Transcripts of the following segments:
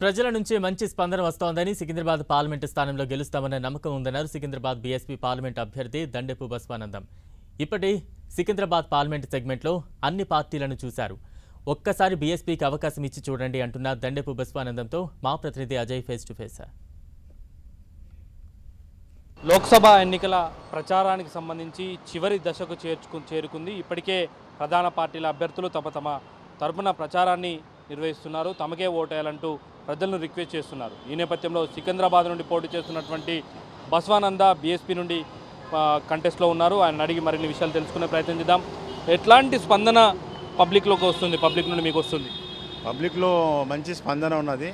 ప్రజల నుంచి మంచి స్పందన వస్తోందని సికింద్రాబాద్ పార్లమెంటు స్థానంలో గెలుస్తామన్న నమ్మకం ఉందన్నారు సికింద్రాబాద్ బీఎస్పీ పార్లమెంట్ అభ్యర్థి దండెపు బస్వానందం. ఇప్పటి సికింద్రాబాద్ పార్లమెంట్ సెగ్మెంట్లో అన్ని పార్టీలను చూశారు. ఒక్కసారి బీఎస్పీకి అవకాశం ఇచ్చి చూడండి అంటున్న దండెపు బస్వానందంతో మా ప్రతినిధి Ajay face to face Lok Sabha ఎన్నికల ప్రచారానికి సంబంధించి చివరి దశకు చేర్చుకు చేరుకుంది ఇప్పటికే ప్రధాన పార్టీల అభ్యర్థులు తమ తమ తరపున ప్రచారాన్ని నిర్వహిస్తున్నారు. తమకే ఓటేయాలంటూ ప్రజలను రిక్వెస్ట్ చేస్తున్నారు. ఈ నేపథ్యంలో సికింద్రాబాద్ నుండి పోటీ చేస్తున్నటువంటి బస్వానంద బీఎస్పీ నుండి కంటెస్ట్లో ఉన్నారు. ఆయన అడిగి మరిన్ని విషయాలు తెలుసుకునే ప్రయత్నం చేద్దాం. ఎట్లాంటి స్పందన పబ్లిక్లోకి వస్తుంది? పబ్లిక్ నుండి మీకు వస్తుంది? పబ్లిక్లో మంచి స్పందన ఉన్నది.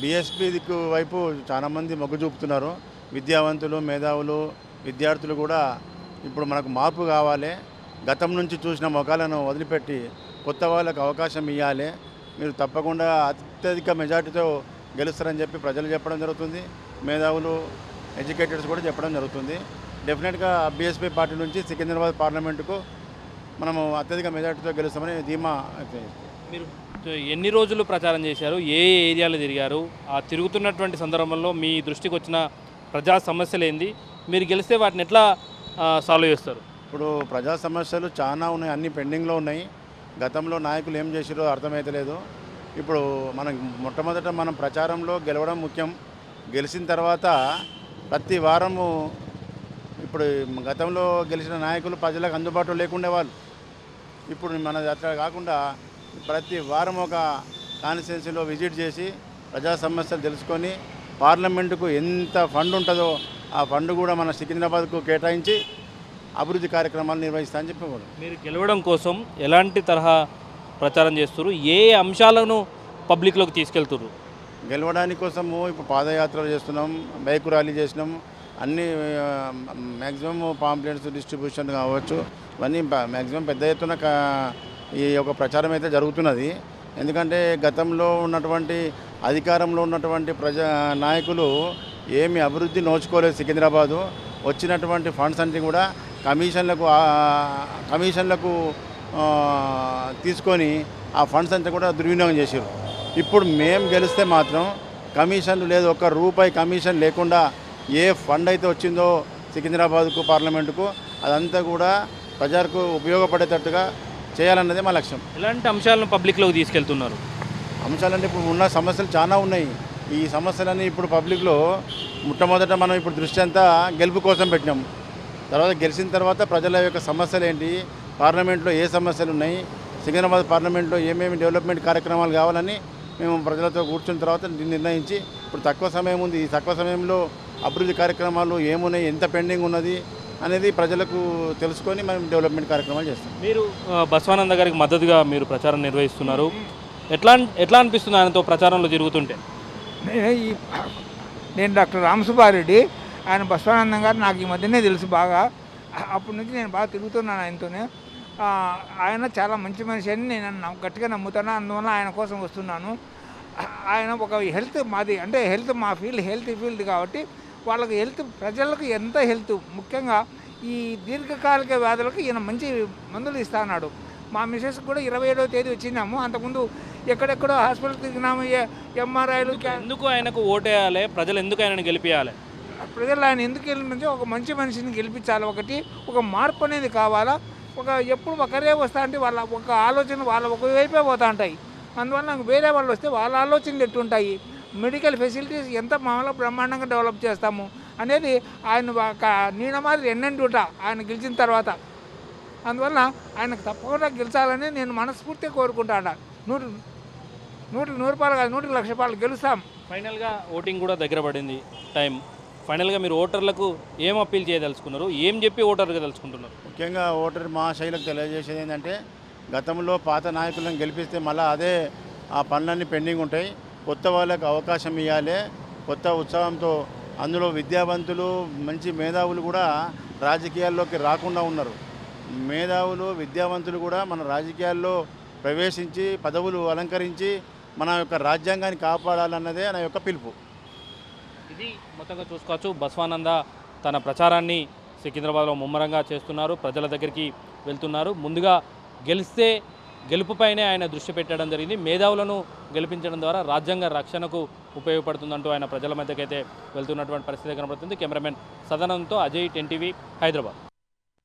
బీఎస్పీ దిక్కు వైపు చాలామంది మొగ్గు చూపుతున్నారు. విద్యావంతులు మేధావులు విద్యార్థులు కూడా ఇప్పుడు మనకు మార్పు కావాలి. గతం నుంచి చూసిన ముఖాలను వదిలిపెట్టి కొత్త వాళ్ళకు అవకాశం ఇవ్వాలి మీరు తప్పకుండా అత్యధిక మెజార్టీతో గెలుస్తారని చెప్పి ప్రజలు చెప్పడం జరుగుతుంది. మేధావులు ఎడ్యుకేటర్స్ కూడా చెప్పడం జరుగుతుంది. డెఫినెట్గా బీఎస్పీ పార్టీ నుంచి సికింద్రాబాద్ పార్లమెంటుకు మనము అత్యధిక మెజార్టీతో గెలుస్తామని ధీమా చేస్తున్నాం. మీరు ఎన్ని రోజులు ప్రచారం చేశారు? ఏ ఏరియాలు తిరిగారు? ఆ తిరుగుతున్నటువంటి సందర్భంలో మీ దృష్టికి వచ్చిన ప్రజా సమస్యలు ఏంది? మీరు గెలిస్తే వాటిని ఎట్లా సాల్వ్ చేస్తారు? ఇప్పుడు ప్రజా సమస్యలు చాలా ఉన్నాయి అన్ని పెండింగ్లో ఉన్నాయి. గతంలో నాయకులు ఏం చేసిరో అర్థమైతలేదు ఇప్పుడు మనం మొట్టమొదట మనం ప్రచారంలో గెలవడం ముఖ్యం. గెలిచిన తర్వాత ప్రతి వారము ఇప్పుడు గతంలో గెలిచిన నాయకులు ప్రజలకు అందుబాటులో లేకుండే వాళ్ళు. ఇప్పుడు మన అట్లా కాకుండా ప్రతి వారం ఒక కాన్స్టిట్యున్సీలో విజిట్ చేసి ప్రజా సమస్యలు తెలుసుకొని పార్లమెంటుకు ఎంత ఫండ్ ఉంటుందో ఆ ఫండ్ కూడా మన సికింద్రాబాద్కు కేటాయించి అభివృద్ధి కార్యక్రమాలు నిర్వహిస్తా అని చెప్పి మీరు గెలవడం కోసం ఎలాంటి తరహా ప్రచారం చేస్తారు ఏ అంశాలను పబ్లిక్లోకి తీసుకెళ్తున్నారు? గెలవడానికి కోసము ఇప్పుడు పాదయాత్రలు చేస్తున్నాం బైక్ ర్యాలీ చేసినాం అన్ని మ్యాక్సిమం పాంప్లెట్స్ డిస్ట్రిబ్యూషన్ కావచ్చు ఇవన్నీ మ్యాక్సిమం పెద్ద ఎత్తున ఈ యొక్క ప్రచారం అయితే జరుగుతున్నది. ఎందుకంటే గతంలో ఉన్నటువంటి అధికారంలో ఉన్నటువంటి ప్రజా నాయకులు ఏమి అభివృద్ధి నోచుకోలేదు సికింద్రాబాదు. వచ్చినటువంటి ఫండ్స్ అన్ని కూడా కమిషన్లకు కమిషన్లకు తీసుకొని ఆ ఫండ్స్ అంతా కూడా దుర్వినియోగం చేశారు ఇప్పుడు మేము గెలిస్తే మాత్రం కమిషన్ లేదు ఒక్క రూపాయి కమిషన్ లేకుండా ఏ ఫండ్ అయితే వచ్చిందో సికింద్రాబాద్కు పార్లమెంటుకు అదంతా కూడా ప్రజలకు ఉపయోగపడేటట్టుగా చేయాలన్నదే మా లక్ష్యం. ఎలాంటి అంశాలను పబ్లిక్లోకి తీసుకెళ్తున్నారు? అంశాలంటే ఇప్పుడు ఉన్న సమస్యలు చాలా ఉన్నాయి. ఈ సమస్యలన్నీ ఇప్పుడు పబ్లిక్లో మొట్టమొదట మనం ఇప్పుడు దృష్టి అంతా గెలుపు కోసం పెట్టినాం. తర్వాత గెలిచిన తర్వాత ప్రజల యొక్క సమస్యలు ఏంటి? పార్లమెంట్లో ఏ సమస్యలు ఉన్నాయి? సికింద్రాబాద్ పార్లమెంట్లో ఏమేమి డెవలప్మెంట్ కార్యక్రమాలు కావాలని మేము ప్రజలతో కూర్చున్న తర్వాత నిర్ణయించి ఇప్పుడు తక్కువ సమయం ఉంది. ఈ తక్కువ సమయంలో అభివృద్ధి కార్యక్రమాలు ఏమున్నాయి? ఎంత పెండింగ్ ఉన్నది? అనేది ప్రజలకు తెలుసుకొని మనం డెవలప్మెంట్ కార్యక్రమాలు చేస్తాం. మీరు బసవానంద గారికి మద్దతుగా మీరు ప్రచారం నిర్వహిస్తున్నారు. ఎట్లా ఎట్లా అనిపిస్తుంది ఆయనతో ప్రచారంలో తిరుగుతుంటే నేను ఈ నేను డాక్టర్ రామసుబ్బారెడ్డి. ఆయన బస్వానందం గారు నాకు ఈ మధ్యనే తెలుసు బాగా. అప్పటి నుంచి నేను బాగా తిరుగుతున్నాను ఆయనతోనే. ఆయన చాలా మంచి మనిషి అని నేను గట్టిగా నమ్ముతాను. అందువల్ల ఆయన కోసం వస్తున్నాను. ఆయన ఒక హెల్త్ మాది అంటే హెల్త్ మా ఫీల్డ్ హెల్త్ ఫీల్డ్ కాబట్టి వాళ్ళకి హెల్త్ ప్రజలకు ఎంత హెల్త్ ముఖ్యంగా ఈ దీర్ఘకాలిక వ్యాధులకు ఈయన మంచి మందులు ఇస్తా అన్నాడు. మా మిసెస్ కూడా ఇరవై ఏడవ తేదీ వచ్చినాము అంతకుముందు ఎక్కడెక్కడో హాస్పిటల్ తిరిగినాము ఎంఆర్ఐలు ఎందుకు ఆయనకు ఓటేయాలి? ప్రజలు ఎందుకు ఆయనను గెలిపించాలి ప్రజలు ఆయన ఎందుకు వెళ్ళినంటే ఒక మంచి మనిషిని గెలిపించాలి. ఒకటి ఒక మార్పు అనేది కావాలా? ఒక ఎప్పుడు ఒకరే వస్తా అంటే వాళ్ళ ఒక ఆలోచన వాళ్ళ ఒకవైపే పోతా ఉంటాయి. అందువల్ల నాకు వేరే వాళ్ళు వస్తే వాళ్ళ ఆలోచనలు ఎట్టుంటాయి మెడికల్ ఫెసిలిటీస్ ఎంత మామూలుగా బ్రహ్మాండంగా డెవలప్ చేస్తాము? అనేది ఆయన ఒక నీడ మాదిరి ఎన్నంటి ఆయన గెలిచిన తర్వాత. అందువల్ల ఆయనకు తప్పకుండా గెలిచాలని నేను మనస్ఫూర్తిగా కోరుకుంటాను నూటి నూటి నూరు రూపాయలు కాదు నూటికి లక్ష రూపాయలు గెలుస్తాం. ఫైనల్గా ఓటింగ్ కూడా దగ్గర పడింది టైం. ఫైనల్గా మీరు ఓటర్లకు ఏం అప్పీల్ చేయదలుచుకున్నారు? ఏం చెప్పి ఓటర్గా తెలుసుకుంటున్నారు ముఖ్యంగా ఓటర్ మహాశైలకు తెలియజేసేది ఏంటంటే గతంలో పాత నాయకులను గెలిపిస్తే మళ్ళీ అదే ఆ పనులన్నీ పెండింగ్ ఉంటాయి. కొత్త వాళ్ళకు అవకాశం ఇవ్వాలి. కొత్త ఉత్సాహంతో అందులో విద్యావంతులు మంచి మేధావులు కూడా రాజకీయాల్లోకి రాకుండా ఉన్నారు. మేధావులు విద్యావంతులు కూడా మన రాజకీయాల్లో ప్రవేశించి పదవులు అలంకరించి మన యొక్క రాజ్యాంగాన్ని కాపాడాలన్నదే నా యొక్క పిలుపు. ఇది మొత్తంగా చూసుకోవచ్చు. బస్వానంద తన ప్రచారాన్ని సికింద్రాబాద్లో ముమ్మరంగా చేస్తున్నారు. ప్రజల దగ్గరికి వెళ్తున్నారు. ముందుగా గెలిస్తే గెలుపుపైనే ఆయన దృష్టి పెట్టడం జరిగింది. మేధావులను గెలిపించడం ద్వారా రాజ్యాంగ రక్షణకు ఉపయోగపడుతుందంటూ ఆయన ప్రజల మధ్యకైతే వెళ్తున్నటువంటి పరిస్థితి కనబడుతుంది. కెమెరామెన్ సదనంతో అజయ్ టెన్టీవీ హైదరాబాద్.